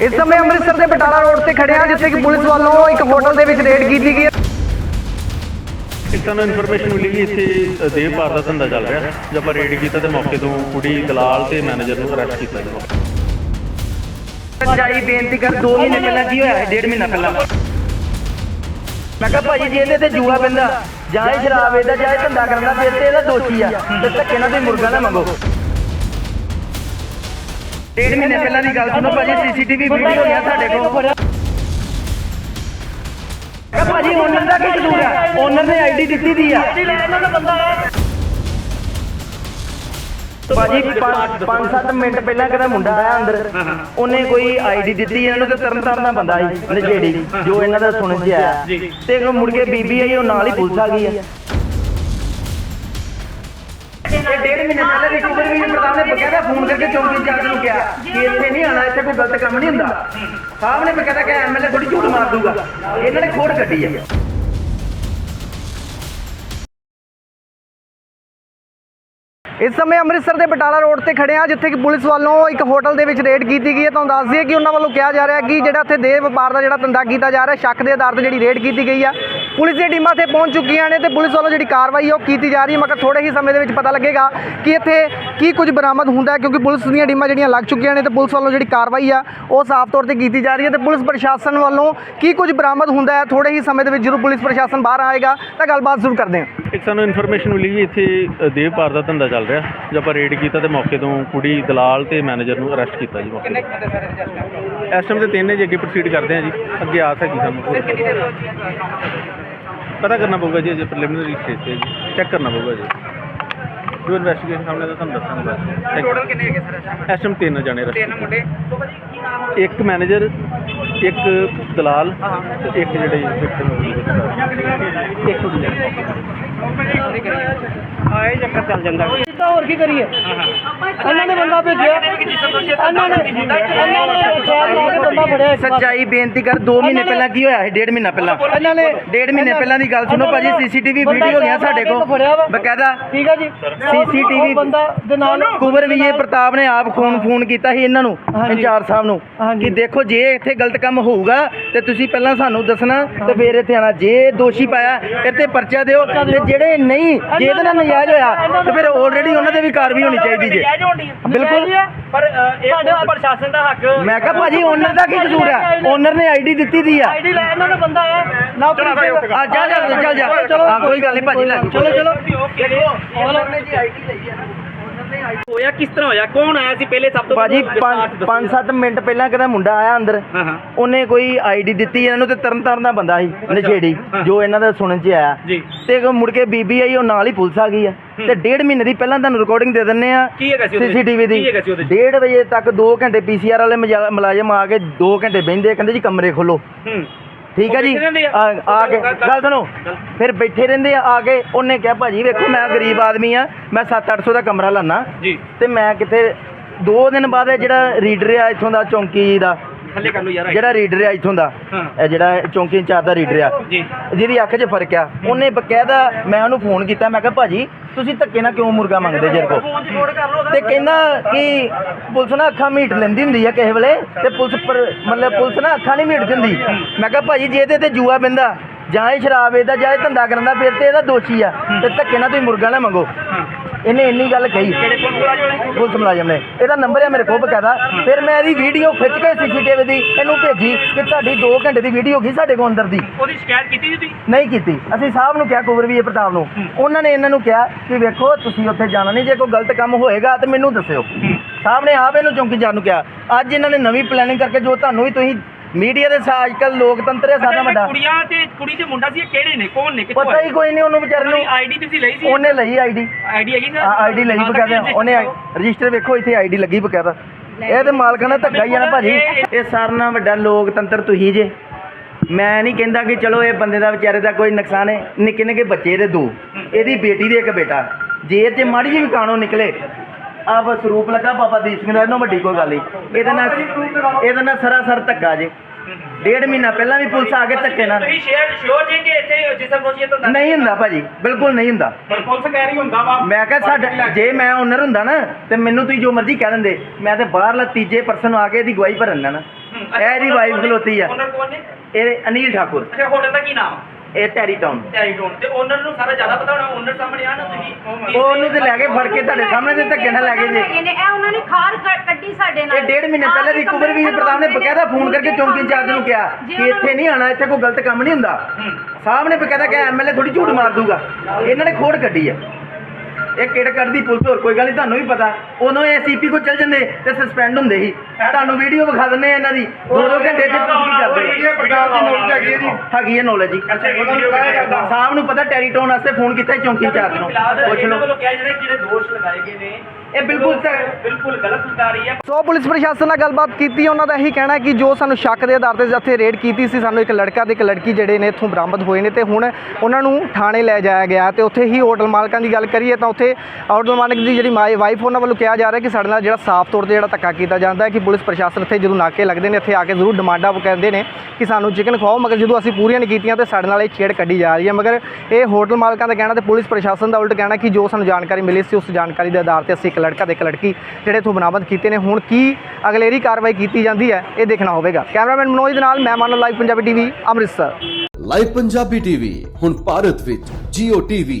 ਇਸ ਸਮੇਂ ਅੰਮ੍ਰਿਤਸਰ ਦੇ ਬਟਾਲਾ ਰੋਡ ਤੇ ਖੜੇ ਹਾਂ ਜਿੱਥੇ ਕਿ ਪੁਲਿਸ ਵੱਲੋਂ ਇੱਕ ਹੋਟਲ ਦੇ ਵਿੱਚ ਰੇਡ ਕੀਤੀ ਗਈ ਹੈ। ਇੱਕ ਸਾਨੂੰ ਇਨਫੋਰਮੇਸ਼ਨ ਮਿਲੀ ਕਿ ਇੱਥੇ ਦੇਵ ਭਾਰ ਦਾ ਧੰਦਾ ਚੱਲ ਰਿਹਾ ਜਦ ਆਪਾਂ ਰੇਡ ਕੀਤਾ ਤੇ ਮੌਕੇ ਤੋਂ ਕੁੜੀ ਦਲਾਲ ਤੇ ਮੈਨੇਜਰ ਨੂੰ ਅਰੈਸਟ ਕੀਤਾ ਜੀ ਸੱਚਾਈ ਬੇਨਤੀ ਕਰ 2 ਮਹੀਨੇ ਪਹਿਲਾਂ ਕੀ ਹੋਇਆ ਹੈ? ਡੇਢ ਮਹੀਨਾ ਪਹਿਲਾਂ। ਮੈਂ ਕਿਹਾ ਭਾਜੀ ਜੀ ਇਹਦੇ ਤੇ ਜੂਆ ਪੈਂਦਾ। ਜਾਂ ਇਹ ਸ਼ਰਾਬ ਵੇਚਦਾ ਜਾਂ ਇਹ ਧੰਦਾ ਕਰਦਾ ਫਿਰ ਤੇ ਇਹਦਾ ਦੋਸ਼ੀ ਆ। ਤੇ ਧੱਕੇ ਨਾਲ ਤੁਸੀਂ ਮੁਰਗਾ ਨਾ ਮੰਗੋ। ਡੇਢ ਮਹੀਨੇ ਪਹਿਲਾਂ ਦੀ ਗੱਲ ਸੁਣੋ ਭਾਜੀ ਸੀਸੀਟੀਵੀ ਵੀਡੀਓ ਗਿਆ ਸਾਡੇ ਕੋਲ। ਕਿਹਾ ਭਾਜੀ ਓਨਰ ਦਾ ਕੀ ਕਸੂਰ ਹੈ ਓਨਰ ਨੇ ਆਈਡੀ ਦਿੱਤੀ ਦੀ ਆ। ਭਾਜੀ 5-7 ਮਿੰਟ ਪਹਿਲਾਂ ਕਿਹਦਾ ਮੁੰਡਾ ਆਇਆ ਅੰਦਰ? ਉਹਨੇ ਕੋਈ ਆਈਡੀ ਦਿੱਤੀ ਇਹਨਾਂ ਨੂੰ ਤੇ ਤਰਨ ਤਾਰਨ ਦਾ ਬੰਦਾ ਸੀ ਨਜੇੜੀ ਜੋ ਇਹਨਾਂ ਦਾ ਸੁਣਨ ਚ ਆਇਆ। ਤੇ ਉਹ ਮੁੜ ਕੇ ਬੀਬੀ ਆਈ ਉਹ ਨਾਲ ਹੀ ਪੁਲਿਸ ਆ ਗਈ ਆ। ਇਹ ਡੇਢ ਮਹੀਨੇ ਪਹਿਲਾਂ ਦੀ ਟੂਬਰ ਵੀ ਪ੍ਰਧਾਨ ਨੇ ਬਕਾਇਦਾ ਫੋਨ ਕਰਕੇ ਚੌਂਕੀ ਇੰਚਾਰਜ ਨੂੰ ਕਿਹਾ ਕਿ ਇੱਥੇ ਨਹੀਂ ਆਣਾ ਇੱਥੇ ਕੋਈ ਗਲਤ ਕੰਮ ਨਹੀਂ ਹੁੰਦਾ। ਸਾਹਿਬ ਨੇ ਬਕਾਇਦਾ ਕਿਹਾ ਐਮਐਲਏ ਥੋੜੀ ਝੂਠ ਮਾਰ ਦੂਗਾ। ਇਹਨਾਂ ਨੇ ਖੋੜ ਕੱਢੀ ਆ। ਇਸ ਸਮੇਂ ਅੰਮ੍ਰਿਤਸਰ ਦੇ ਬਟਾਲਾ ਰੋਡ ਤੇ ਖੜੇ ਆ ਜਿੱਥੇ ਕਿ ਪੁਲਿਸ ਵੱਲੋਂ ਇੱਕ ਹੋਟਲ ਦੇ ਵਿੱਚ ਰੇਡ ਕੀਤੀ ਗਈ ਹੈ। ਤੁਹਾਨੂੰ ਦੱਸ ਦਈਏ ਕਿ ਉਹਨਾਂ ਵੱਲੋਂ ਕਿਹਾ ਜਾ ਰਿਹਾ ਹੈ ਕਿ ਜਿਹੜਾ ਇੱਥੇ ਦੇਹ ਵਪਾਰ ਦਾ ਜਿਹੜਾ ਧੰਦਾ ਕੀਤਾ ਜਾ ਰਿਹਾ ਸ਼ੱਕ ਦੇ ਆਧਾਰ ਤੇ ਜਿਹੜੀ ਰੇਡ ਕੀਤੀ ਗਈ ਆ। ਪੁਲਿਸ ਦੀਆਂ ਟੀਮਾਂ ਇੱਥੇ ਪਹੁੰਚ ਚੁੱਕੀਆਂ ਨੇ ਤੇ ਪੁਲਿਸ ਵੱਲੋਂ ਜਿਹੜੀ ਕਾਰਵਾਈ ਹੈ ਉਹ ਕੀਤੀ ਜਾ ਰਹੀ ਹੈ। ਮਗਰ ਥੋੜੇ ਹੀ ਸਮੇਂ ਦੇ ਵਿੱਚ ਪਤਾ ਲੱਗੇਗਾ ਕਿ ਇੱਥੇ ਕੀ ਕੁਝ ਬਰਾਮਦ ਹੁੰਦਾ ਹੈ ਕਿਉਂਕਿ ਪੁਲਿਸ ਦੀਆਂ ਟੀਮਾਂ ਜਿਹੜੀਆਂ ਲੱਗ ਚੁੱਕੀਆਂ ਨੇ ਤੇ ਪੁਲਿਸ ਵੱਲੋਂ ਜਿਹੜੀ ਕਾਰਵਾਈ ਆ ਉਹ ਸਾਫ਼ ਤੌਰ ਤੇ ਕੀਤੀ ਜਾ ਰਹੀ ਹੈ ਤੇ ਪੁਲਿਸ ਪ੍ਰਸ਼ਾਸਨ ਵੱਲੋਂ ਕੀ ਕੁਝ ਬਰਾਮਦ ਹੁੰਦਾ ਹੈ ਥੋੜੇ ਹੀ ਸਮੇਂ ਦੇ ਵਿੱਚ ਜਦੋਂ ਪੁਲਿਸ ਪ੍ਰਸ਼ਾਸਨ ਬਾਹਰ ਆਏਗਾ। ਤਾਂ ਗੱਲਬਾਤ ਜ਼ਰੂਰ ਕਰਦੇ ਹਾਂ। ਇੱਕ ਸਾਨੂੰ ਇਨਫੋਰਮੇਸ਼ਨ ਮਿਲੀ ਕਿ ਇੱਥੇ ਦੇਵ ਭਾਰ ਦਾ ਧੰਦਾ ਚੱਲ ਰਿਹਾ ਜਦ ਆਪਾਂ ਰੇਡ ਕੀਤਾ ਤੇ ਮੌਕੇ ਤੋਂ ਕੁੜੀ ਦਲਾਲ ਤੇ ਮੈਨੇਜਰ ਨੂੰ ਅਰੈਸਟ ਕੀਤਾ ਜੀ ਮੌਕੇ ਤੋਂ। ਇਸ ਟਾਈਮ ਤੇ ਤਿੰਨ ਨੇ ਜੀ ਅੱਗੇ ਪ੍ਰੋਸੀਡ ਕਰਦੇ ਆ ਜੀ ਅੱਗੇ ਆਸ ਹੈਗੀ ਸਾਨੂੰ। ਪਤਾ ਕਰਨਾ ਪਊਗਾ ਜੀ ਅਜੇ ਪ੍ਰੀਲਿਮਿਨਰੀ ਸਟੇਜ ਤੇ ਚੈੱਕ ਕਰਨਾ ਪਊਗਾ ਜੀ। ਜੋ ਇਨਵੈਸਟੀਗੇਸ਼ਨ ਸਾਹਮਣੇ ਤਾਂ ਤੁਹਾਨੂੰ ਦੱਸਾਂਗੇ ਬਸ। ਟੋਟਲ ਕਿੰਨੇ ਹੈਗੇ ਸਰ ਇਸ ਟਾਈਮ ਤਿੰਨ ਜਾਣੇ ਤਿੰਨ ਮੁੰਡੇ। ਇੱਕ ਮੈਨੇਜਰ ਇੱਕ ਦਲਾਲ ਤੇ ਇੱਕ ਜਿਹੜੇ victim ਇੱਕ ਚੱਕਰ ਚੱਲ ਜਾਂਦਾ ਤਾਂ ਹੋਰ ਕੀ ਕਰੀਏ? ਇਹਨਾਂ ਨੇ ਬੰਦਾ ਭੇਜਿਆ। ਇਹਨਾਂ ਨੇ ਇਹਨਾਂ ਨੇ ਸ਼ਾਇਦ ਲਾ ਕੇ ਬੰਦਾ ਫੜਿਆ ਸੱਚਾਈ ਬੇਨਤੀ ਕਰ 2 ਮਹੀਨੇ ਪਹਿਲਾਂ ਕੀ ਹੋਇਆ ਹੈ ਡੇਢ ਮਹੀਨਾ ਪਹਿਲਾਂ। ਇਹਨਾਂ ਨੇ ਡੇਢ ਮਹੀਨੇ ਪਹਿਲਾਂ ਦੀ ਗੱਲ ਸੁਣੋ ਭਾਜੀ ਸੀਸੀਟੀਵੀ ਵੀਡੀਓ ਗਿਆ ਸਾਡੇ ਕੋਲ। ਬਕਾਇਦਾ ਠੀਕ ਹੈ ਜੀ। ਸੀਸੀਟੀਵੀ ਬੰਦਾ ਦੇ ਨਾਲ ਕੁਬਰ ਵਿਜੇ ਪ੍ਰਤਾਪ ਨੇ ਆਪ ਫੋਨ ਫੋਨ ਕੀਤਾ ਸੀ ਇਹਨਾਂ ਨੂੰ ਇੰਚਾਰਜ ਸਾਹਿਬ ਨੂੰ ਹਾਂਜੀ। ਕਿ ਦੇਖੋ ਜੇ ਇੱਥੇ ਗਲਤ ਕੰਮ ਹੋਊਗਾ ਤੇ ਤੁਸੀਂ ਪਹਿਲਾਂ ਸਾਨੂੰ ਦੱਸਣਾ ਤੇ ਫਿਰ ਇੱਥੇ ਆਣਾ ਜੇ ਦੋਸ਼ੀ ਪਾਇਆ ਇੱਥੇ ਪਰਚਾ ਦਿਓ ਤੇ ਜਿਹੜੇ ਨਹੀਂ ਜੇ ਇਹਦੇ ਨਾਲ ਨਜਾਇਜ਼ ਹੋਇਆ ਤੇ ਫਿਰ ਆਲਰੇਡੀ ਉਹਨਾਂ ਤੇ ਵੀ ਕਾਰਵਾਈ ਹੋਣੀ ਚਾਹੀਦੀ ਜੇ। ਬਿਲਕੁਲ। ਪਰ ਇਹ ਪ੍ਰਸ਼ਾਸਨ ਦਾ ਹੱਕ ਮੈਂ ਕਿਹਾ ਭਾਜੀ ਓਨਰ ਦਾ ਕੀ ਕਸੂਰ ਹੈ ਓਨਰ ਨੇ ਆਈਡੀ ਦਿੱਤੀ ਦੀ ਆ। ਆਈਡੀ ਲੈ ਇਹਨਾਂ ਦਾ ਬੰਦਾ ਹੈ। ਨਾ ਆ ਜਾ ਜਾ ਚੱਲ ਜਾ। ਕੋਈ ਗੱਲ ਨਹੀਂ ਭਾਜੀ ਲੈ। ਚਲੋ ਚਲੋ। ਓਨਰ ਨੇ ਜੀ ਆਈਡੀ ਲਈ ਆ ਹੋਇਆ ਕਿਸ ਤਰ੍ਹਾਂ ਹੋਇਆ? ਕੌਣ ਆਇਆ ਸੀ? ਪਹਿਲੇ ਸਭ ਤੋਂ ਭਾਜੀ ਵਿਸਥਾਰ 'ਚ ਦੱਸੋ। 5-7 ਮਿੰਟ ਪਹਿਲਾਂ ਕਿਹਦਾ ਮੁੰਡਾ ਆਇਆ ਅੰਦਰ। ਹਾਂ ਹਾਂ। ਉਹਨੇ ਕੋਈ ਆਈਡੀ ਦਿੱਤੀ ਇਹਨਾਂ ਨੂੰ ਤੇ ਤਰਨ ਤਾਰਨ ਦਾ ਬੰਦਾ ਸੀ ਨਸ਼ੇੜੀ ਜੋ ਇਹਨਾਂ ਦਾ ਸੁਣਨ ਚ ਆਇਆ। ਤੇ ਮੁੜ ਕੇ ਬੀਬੀ ਆਈ ਉਹ ਨਾਲ ਹੀ ਪੁਲਿਸ ਆ ਗਈ ਆ। ਤੇ ਡੇਢ ਮਹੀਨੇ ਦੀ ਪਹਿਲਾਂ ਤੁਹਾਨੂੰ ਰਿਕਾਰਡਿੰਗ ਦੇ ਦਿੰਨੇ ਆ? ਸੀਸੀਟੀਵੀ ਦੀ। ਵਜੇ ਤੱਕ 2 ਘੰਟੇ ਪੀਸੀਆਰ ਵਾਲੇ ਮੁਲਾਜ਼ਮ ਆ ਕੇ 2 ਘੰਟੇ ਬਹਿੰਦੇ ਕਹਿੰਦੇ ਜੀ ਕਮਰੇ ਖੋਲੋ। ਠੀਕ ਹੈ ਜੀ। ਆ? ਕੇ ਗੱਲ ਸੁਣੋ। ਫਿਰ ਬੈਠੇ ਰਹਿੰਦੇ ਆ ਆ ਕੇ ਉਹਨੇ ਕਿਹਾ ਭਾਜੀ ਵੇਖੋ ਮੈਂ ਗਰੀਬ ਆਦਮੀ ਆ ਮੈਂ 7-800 ਦਾ ਕਮਰਾ ਲਾਨਾ ਜੀ। ਤੇ ਮੈਂ ਕਿਤੇ 2 ਦਿਨ ਬਾਅਦ ਇਹ ਜਿਹੜਾ ਰੀਡਰ ਆ ਇੱਥੋਂ ਦਾ ਚੌਂਕੀ ਦਾ ਥੱਲੇ ਕਰ ਲਓ ਯਾਰ ਜਿਹੜਾ ਰੀਡਰ ਆ ਇੱਥੋਂ ਦਾ ਹਾਂ। ਇਹ ਜਿਹੜਾ ਚੌਂਕੀ ਇੰਚਾਰਜ ਦਾ ਰੀਡਰ ਆ ਜੀ। ਜਿਹਦੀ ਅੱਖ 'ਚ ਫ਼ਰਕ ਆ ਉਹਨੇ ਬਕਾਇਦਾ ਮੈਂ ਉਹਨੂੰ ਫੋਨ ਕੀਤਾ ਮੈਂ ਕਿਹਾ ਭਾਜੀ ਤੁਸੀਂ ਧੱਕੇ ਨਾਲ ਕਿਉਂ ਮੁਰਗਾ ਮੰਗਦੇ ਜੇ ਕੋ ਤੇ ਕਹਿੰਦਾ ਕਿ ਪੁਲਿਸ ਨਾ ਅੱਖਾਂ ਮੀਟ ਲੈਂਦੀ ਹੁੰਦੀ ਆ ਕਿਸੇ ਵੇਲੇ ਤੇ ਪੁਲਿਸ ਪਰ ਮਤਲਬ ਪੁਲਿਸ ਨਾ ਅੱਖਾਂ ਨਹੀਂ ਮੀਟ ਦਿੰਦੀ ਮੈਂ ਕਿਹਾ ਭਾਜੀ ਜੇ ਇਹਦੇ ਤੇ ਜੂਆ ਪੈਂਦਾ ਜਾਂ ਇਹ ਸ਼ਰਾਬ ਵੇਚਦਾ ਜਾਂ ਇਹ ਧੰਦਾ ਕਰਦਾ ਫਿਰ ਤੇ ਇਹਦਾ ਦੋਸ਼ੀ ਆ। ਤੇ ਧੱਕੇ ਨਾਲ ਤੁਸੀਂ ਮੁਰਗਾ ਨਾ ਮੰਗੋ। ਇਹਨੇ ਇੰਨੀ ਗੱਲ ਕਹੀ। ਪੁਲਿਸ ਮੁਲਾਜ਼ਮ ਨੇ। ਇਹਦਾ ਨੰਬਰ ਹੈ ਮੇਰੇ ਕੋਲ ਬਕਾਇਦਾ। ਫਿਰ ਮੈਂ ਇਹਦੀ ਵੀਡੀਓ ਖਿੱਚ ਕੇ ਸੀਸੀਟੀਵੀ ਦੀ ਇਹਨੂੰ ਭੇਜੀ ਕਿ ਤੁਹਾਡੀ 2 ਘੰਟੇ ਦੀ ਵੀਡੀਓ ਗਈ ਸਾਡੇ ਕੋਲ ਅੰਦਰ ਦੀ। ਉਹਦੀ ਸ਼ਿਕਾਇਤ ਕੀਤੀ ਜੀ ਤੁਸੀਂ? ਨਹੀਂ ਕੀਤੀ। ਅਸੀਂ ਸਾਹਿਬ ਨੂੰ ਕਿਹਾ ਕੁਬਰ ਵੀ ਪ੍ਰਤਾਪ ਨੂੰ। ਉਹਨਾਂ ਨੇ ਇਹਨਾਂ ਨੂੰ ਕਿਹਾ ਕਿ ਵੇਖੋ ਤੁਸੀਂ ਉੱਥੇ ਜਾਣਾ ਨਹੀਂ। ਜੇ ਕੋਈ ਗਲਤ ਕੰਮ ਹੋਏਗਾ ਤੇ ਮੈਨੂੰ ਦੱਸਿਓ। ਸਾਹਿਬ ਨੇ ਆਪ ਇਹਨੂੰ ਚੌਂਕੀਦਾਰ ਨੂੰ ਕਿਹਾ। ਅੱਜ ਇਹਨਾਂ ਨੇ ਨਵੀਂ ਪਲੈਨਿੰਗ ਕਰਕੇ ਜੋ ਤੁਹਾਨੂੰ ਵੀ ਤੁਸੀਂ ਮੀਡੀਆ ਦੇ ਸਾ ਅੱਜਕੱਲ ਲੋਕਤੰਤਰ ਹੈ ਸਾਡਾ ਵੱਡਾ। ਕੁੜੀਆਂ ਤੇ ਕੁੜੀ ਤੇ ਮੁੰਡਾ ਸੀ ਇਹ ਕਿਹੜੇ ਨੇ ਕੌਣ ਨੇ ਕਿੱਥੋਂ ਪਤਾ ਹੀ ਕੋਈ ਨਹੀਂ ਉਹਨੂੰ ਵਿਚਾਰੇ ਨੂੰ ਆਈਡੀ ਤੁਸੀਂ ਲਈ ਸੀ? ਉਹਨੇ ਲਈ ਆਈਡੀ ਆਈਡੀ ਹੈਗੀ ਸਰ ਆਈਡੀ ਲਈ ਬਕਾਇਦਾ। ਉਹਨੇ ਰਜਿਸਟਰ ਵੇਖੋ ਇੱਥੇ ਆਈਡੀ ਲੱਗੀ ਬਕਾਇਦਾ। ਇਹ ਤੇ ਮਾਲਕਾਂ ਦਾ ਧੱਕਾ ਹੀ ਆ ਨਾ ਭਾਜੀ। ਇਹ ਸਾਰਿਆਂ ਨਾਲ ਵੱਡਾ ਲੋਕਤੰਤਰ ਤੁਸੀਂ ਜੇ। ਮੈਂ ਨਹੀਂ ਕਹਿੰਦਾ ਕਿ ਚਲੋ ਇਹ ਬੰਦੇ ਦਾ ਵਿਚਾਰੇ ਦਾ ਕੋਈ ਨੁਕਸਾਨ ਹੈ। ਨਿੱਕੇ ਨਿੱਕੇ ਬੱਚੇ ਇਹਦੇ ਦੋ। ਇਹਦੀ ਬੇਟੀ ਦੇ ਇੱਕ ਬੇਟਾ। ਜੇ 'ਚ ਮਾੜੀ ਜਿਹੀ ਵੀ ਕਾਣੋ ਨਿਕਲੇ। ਆ ਬਸ ਰੂਪ ਲੱਗਾ ਬਾਬਾ ਦੀਪ ਸਿੰਘ ਦਾ ਇਹਨੂੰ ਵੱਡੀ ਕੋਈ ਗੱਲ ਨਹੀਂ। ਇਹਦੇ ਨਾਲ ਇਹਦੇ ਨਾਲ ਸਰਾਸਰ ਧੱਕਾ ਜੇ। ਡੇਢ ਮਹੀਨਾ ਪਹਿਲਾਂ ਵੀ ਪੁਲਿਸ ਆ ਕੇ ਧੱਕੇ ਨਾਲ ਤੁਸੀਂ ਸ਼ੇਅਰ ਸ਼ੋਰ ਜੇ ਕਿ ਇੱਥੇ ਜਿਸਮ ਰੋਸ਼ੀਅਤ ਹੁੰਦਾ ਨਹੀਂ ਹੁੰਦਾ ਭਾਜੀ ਬਿਲਕੁਲ ਨਹੀਂ ਹੁੰਦਾ। ਪਰ ਪੁਲਿਸ ਕਹਿ ਰਹੀ ਹੁੰਦਾ ਵਾ ਮੈਂ ਕਿਹਾ ਸਾਡਾ ਜੇ ਮੈਂ ਓਨਰ ਹੁੰਦਾ ਨਾ ਤੇ ਮੈਨੂੰ ਤੁਸੀਂ ਜੋ ਮਰਜ਼ੀ ਕਹਿ ਦਿੰਦੇ ਮੈਂ ਤੇ ਬਾਹਰਲਾ ਤੀਜੇ ਪਰਸਨ ਆ ਕੇ ਇਹਦੀ ਗਵਾਹੀ ਭਰਨ ਨਾ ਇਹ ਇਹਦੀ ਵਾਈਫ ਖਲੋਤੀ ਆ। ਓਨਰ ਕੌਣ ਨੇ ਇਹ ਅਨੀਲ ਠਾਕੁਰ। ਅੱਛਾ ਹੋਟਲ ਦਾ ਕੀ ਨਾਮ? ਇਹ ਟੈਰੀ ਟਾਊਨ ਟੈਰੀਟੋਨ ਤੇ ਓਨਰ ਨੂੰ ਸਾਰਾ ਜ਼ਿਆਦਾ ਪਤਾ ਹੋਣਾ ਓਨਰ ਸਾਹਮਣੇ ਆ ਨਾ ਤੁਸੀਂ? ਉਹਨੂੰ ਤੇ ਲੈ ਕੇ ਫੜ ਕੇ ਤੁਹਾਡੇ ਸਾਹਮਣੇ ਤੇ ਧੱਕੇ ਨਾਲ ਲੈ ਗਏ ਜੇ। ਇਹ ਉਹਨਾਂ ਨੇ ਖਾਰ ਕ- ਕੱਢੀ ਸਾਡੇ ਨਾਲ। ਇਹ ਡੇਢ ਮਹੀਨੇ ਪਹਿਲੇ ਦੀ ਕੁਬਰ ਵੀ ਪ੍ਰਤਾਪ ਨੇ ਬਕਾਇਦਾ ਫੋਨ ਕਰਕੇ ਚੌਂਕੀ ਇੰਚਾਰਜ ਨੂੰ ਕਿਹਾ ਕਿ ਇੱਥੇ ਨਹੀਂ ਆਣਾ ਇੱਥੇ ਕੋਈ ਗਲਤ ਕੰਮ ਨਹੀਂ ਹੁੰਦਾ। ਸਾਹਿਬ ਨੇ ਬਕਾਇਦਾ ਕਿਹਾ ਐਮਐਲਏ ਥੋੜੀ ਝੂਠ ਮਾਰ ਦੂਗਾ। ਇਹਨਾਂ ਨੇ ਖੋੜ ਕੱਢੀ ਆ। ਇਹ ਕਿਹੜ ਕੱਢਦੀ ਪੁਲਿਸ ਹੋਰ ਕੋਈ ਗੱਲ ਨਹੀਂ ਤੁਹਾਨੂੰ ਵੀ ਪਤਾ। ਉਦੋਂ ਇਹ ਸੀਪੀ ਕੋ ਚੱਲ ਜਾਂਦੇ ਤੇ ਸਸਪੈਂਡ ਹੁੰਦੇ ਸੀ। ਤੁਹਾਨੂੰ ਵੀਡੀਓ ਵਿਖਾ ਦਿੰਦੇ ਆ ਇਹਨਾਂ ਦੀ। ਦੋ ਦੋ ਘੰਟੇ ਚ ਕੀ ਕਰਦੇ ਪ੍ਰਕਾਰ ਦੀ ਨੌਲੇਜ ਹੈਗੀ ਹੈ ਜੀ। ਹੈਗੀ ਹੈ ਨੌਲੇਜ ਜੀ ਸਾਹਿਬ ਨੂੰ ਪਤਾ ਟੈਰੀਟੋਨ ਵਾਸਤੇ ਫੋਨ ਕੀਤਾ ਚੌਂਕੀ ਇੰਚਾਰਜ ਨੂੰ। ਪੁੱਛ ਲਓ। ਵੱਲੋਂ ਕਿਹਾ ਜਿਹੜੇ ਜਿਹੜੇ ਦੋਸ਼ ਲਗਾਏ ਗਏ ਨੇ ਇਹ ਬਿਲਕੁਲ ਬਿਲਕੁਲ ਗਲਤ ਹੁੰਦਾ ਰਹੀ ਹੈ। ਸੋ ਪੁਲਿਸ ਪ੍ਰਸ਼ਾਸਨ ਨਾਲ ਗੱਲਬਾਤ ਕੀਤੀ ਉਹਨਾਂ ਦਾ ਇਹੀ ਕਹਿਣਾ ਹੈ ਕਿ ਜੋ ਸਾਨੂੰ ਸ਼ੱਕ ਦੇ ਆਧਾਰ ਤੇ ਇੱਥੇ ਰੇਡ ਕੀਤੀ ਸੀ ਸਾਨੂੰ ਇੱਕ ਲੜਕਾ ਤੇ ਇੱਕ ਲੜਕੀ ਜਿਹੜੇ ਨੇ ਇੱਥੋਂ ਬਰਾਮਦ ਹੋਏ ਨੇ ਤੇ ਹੁਣ ਉਹਨਾਂ ਨੂੰ ਥਾਣੇ ਲੈ ਜਾਇਆ ਗਿਆ ਤੇ ਉੱਥੇ ਹੀ ਹੋਟਲ ਮਾਲਕਾਂ ਦੀ ਗੱਲ ਕਰੀਏ ਤਾਂ ਉੱਥੇ ਹੋਟਲ ਮਾਲਕ ਦੀ ਜਿਹੜੀ ਮਾਈ ਵਾਈਫ ਉਹਨਾਂ ਵੱਲੋਂ ਕਿਹਾ ਜਾ ਰਿਹਾ ਕਿ ਸਾਡੇ ਨਾਲ ਜਿਹੜਾ ਸਾਫ਼ ਤੌਰ ਤੇ ਜਿਹੜਾ ਧੱਕਾ ਕੀਤਾ ਜਾਂਦਾ ਹੈ ਕਿ ਪੁਲਿਸ ਪ੍ਰਸ਼ਾਸਨ ਇੱਥੇ ਜਦੋਂ ਨਾਕੇ ਲੱਗਦੇ ਨੇ ਇੱਥੇ ਆ ਕੇ ਜ਼ਰੂਰ ਡਿਮਾਂਡਾਂ ਕਹਿੰਦੇ ਨੇ ਕਿ ਸਾਨੂੰ ਚਿਕਨ ਖਵਾਓ ਮਗਰ ਜਦੋਂ ਅਸੀਂ ਪੂਰੀਆਂ ਨਹੀਂ ਕੀਤੀਆਂ ਤੇ ਸਾਡੇ ਨਾਲ ਇਹ ਛੇੜ ਕੱਢੀ ਜਾ ਰਹੀ ਹੈ। ਮਗਰ ਇਹ ਹੋਟਲ ਮਾਲਕਾਂ ਦਾ ਕਹਿਣਾ ਤੇ ਪੁਲਿਸ ਪ੍ਰਸ਼ਾਸਨ ਦਾ ਉਲਟ ਕਹਿਣਾ ਕਿ ਜੋ ਸਾਨੂੰ ਜਾਣਕਾਰੀ ਮਿਲੀ ਸੀ ਉਸ ਜਾਣਕਾਰੀ ਦੇ ਆਧਾਰ ਤੇ ਅਸੀਂ ਇੱਕ ਲੜਕਾ ਤੇ ਇੱਕ ਲੜਕੀ ਜਿਹੜੇ ਇੱਥੋਂ ਬਰਾਮਦ ਕੀਤੇ ਨੇ। ਹੁਣ ਕੀ ਅਗਲੇਰੀ ਕਾਰਵਾਈ ਕੀਤੀ ਜਾਂਦੀ ਹੈ ਇਹ ਦੇਖਣਾ ਹੋਵੇਗਾ। ਕੈਮਰਾਮੈਨ ਮਨੋਜ ਦੇ ਨਾਲ ਮੈਂ Manav live Punjabi TV Amritsar. Live Punjabi TV ਹੁਣ ਭਾਰਤ ਵਿੱਚ Jio TV,